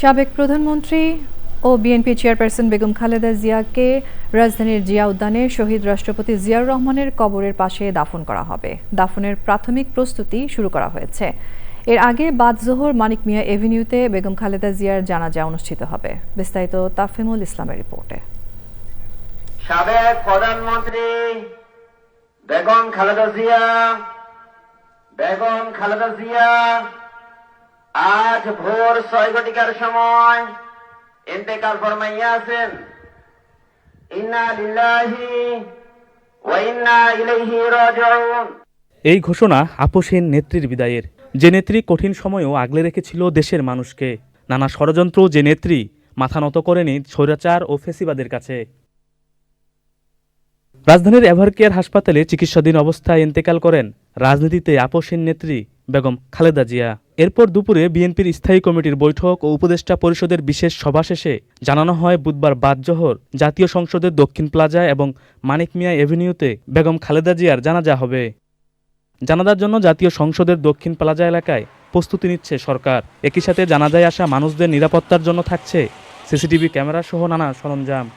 সাবেক প্রধানমন্ত্রী ও বিএনপি চেয়ারপারসন বেগম খালেদা জিয়াকে রাজধানীর জিয়া উদ্যানে শহীদ রাষ্ট্রপতি জিয়াউর রহমানের কবরের পাশে দাফন করা হবে। দাফনের প্রাথমিক প্রস্তুতি শুরু করা হয়েছে। এর আগে বাদ জোহর মানিক মিয়া এভিনিউতে বেগম খালেদা জিয়ার জানাজা অনুষ্ঠিত হবে। বিস্তারিত তাফিমুল ইসলামের রিপোর্টে। সাবেক প্রধানমন্ত্রী বেগম খালেদা জিয়া, বেগম খালেদা জিয়া আজ ভোর ছয় ঘটিকার সময় ইন্তেকাল ফরমাইয়া আছেন এই ঘোষণা আপোষহীন নেত্রীর বিদায়ের। যে নেত্রী কঠিন সময়েও আগলে রেখেছিল দেশের মানুষকে। নানা ষড়যন্ত্র যে নেত্রী মাথা নত করেনি স্বৈরাচার ও ফেসিবাদের কাছে। রাজধানীর এভারকেয়ার হাসপাতালে চিকিৎসাধীন অবস্থায় ইন্তেকাল করেন রাজনীতিতে আপোষহীন নেত্রী বেগম খালেদা জিয়া। এরপর দুপুরে বিএনপির স্থায়ী কমিটির বৈঠক ও উপদেষ্টা পরিষদের বিশেষ সভা শেষে জানানো হয়, বুধবার বাদ বাদজহর জাতীয় সংসদের দক্ষিণ প্লাজা এবং মানিক মিয়া এভিনিউতে বেগম খালেদা জিয়ার জানাজা হবে। জানাজার জন্য জাতীয় সংসদের দক্ষিণ প্লাজা এলাকায় প্রস্তুতি নিচ্ছে সরকার। একই সাথে জানাজায় আসা মানুষদের নিরাপত্তার জন্য থাকছে সিসিটিভি ক্যামেরা সহ নানা সরঞ্জাম।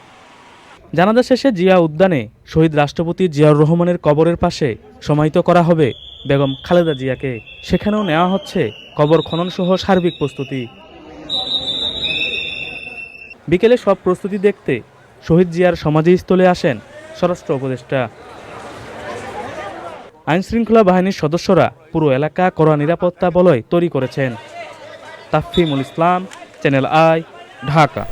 জানাজা শেষে জিয়া উদ্যানে শহীদ রাষ্ট্রপতি জিয়াউর রহমানের কবরের পাশে সমাহিত করা হবে বেগম খালেদা জিয়াকে। সেখানেও নেওয়া হচ্ছে কবর খনন সহ সার্বিক প্রস্তুতি। বিকেলে সব প্রস্তুতি দেখতে শহীদ জিয়ার সমাধিস্থলে আসেন স্বরাষ্ট্র উপদেষ্টা। আইনশৃঙ্খলা বাহিনীর সদস্যরা পুরো এলাকা কড়া নিরাপত্তা বলয় তৈরি করেছেন। Tafimul Islam, channel I, Dhaka.